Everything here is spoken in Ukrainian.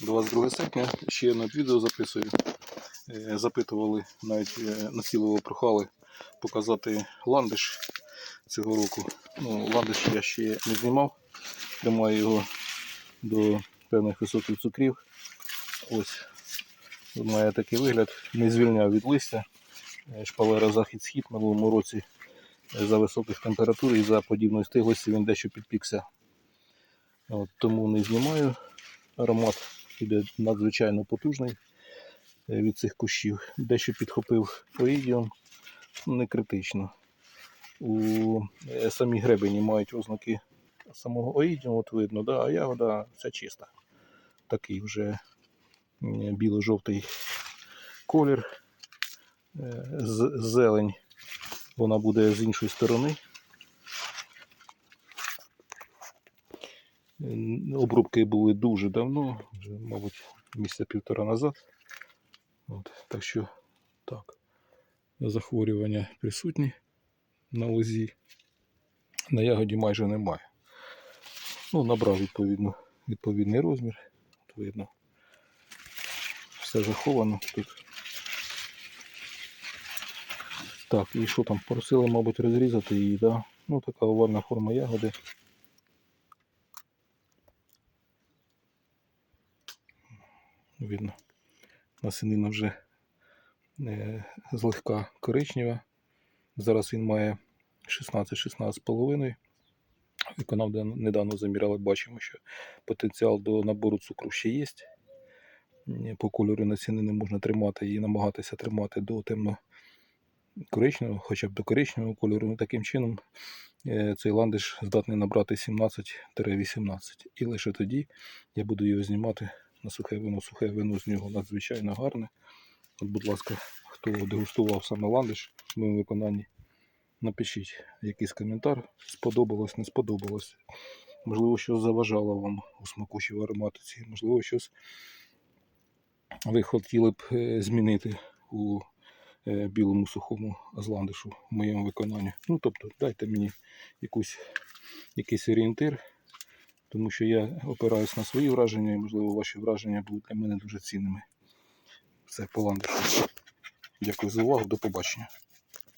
22 серпня. Ще одне відео записую. Е, Запитували, навіть е, прохали показати ландиш цього року. Ну, ландиш я ще не знімав. Тримаю його до певних високих цукрів. Ось має такий вигляд. Не звільняв від листя. Е, Шпалера захід-схід на минулому році за високих температур і за подібної стиглості він дещо підпікся. От, тому не знімаю. Аромат іде надзвичайно потужний е, від цих кущів. Дещо підхопив оїдіум, не критично. У е, самій гребені мають ознаки самого оїдіуму, от видно, да, а ягода вся чиста. Такий вже біло-жовтий колір. Е, Зелень вона буде з іншої сторони. М, Обрубки були дуже давно, вже, мабуть, місяця півтора назад. От, так що так. Захворювання присутні на лозі. На ягоді майже немає. Ну, набрав відповідно, відповідний розмір. От видно. Все заховано тут. Так, і що там? Просили, мабуть, розрізати її, да? Ну, така овальна форма ягоди. Видно. Насінина вже е, злегка коричнева. Зараз він має 16-16,5. Виконав недавно заміряли, бачимо, що потенціал до набору цукру ще є. По кольору насінини можна тримати і намагатися тримати до темно коричневого, хоча б до коричневого кольору. Ну, таким чином е, цей ландиш здатний набрати 17-18. І лише тоді я буду його знімати на сухе вино. Сухе вино з нього надзвичайно гарне. От, будь ласка, хто дегустував саме ландиш в моєму виконанні, напишіть якийсь коментар. Сподобалось, не сподобалось. Можливо, щось заважало вам у смакучій ароматиці. Можливо, щось ви хотіли б е, змінити у е, білому сухому азландишу в моєму виконанні. Ну, тобто, дайте мені якусь, якийсь орієнтир, тому що я опираюсь на свої враження, і, можливо, ваші враження будуть для мене дуже цінними. Все, по ландишу. Дякую за увагу, до побачення.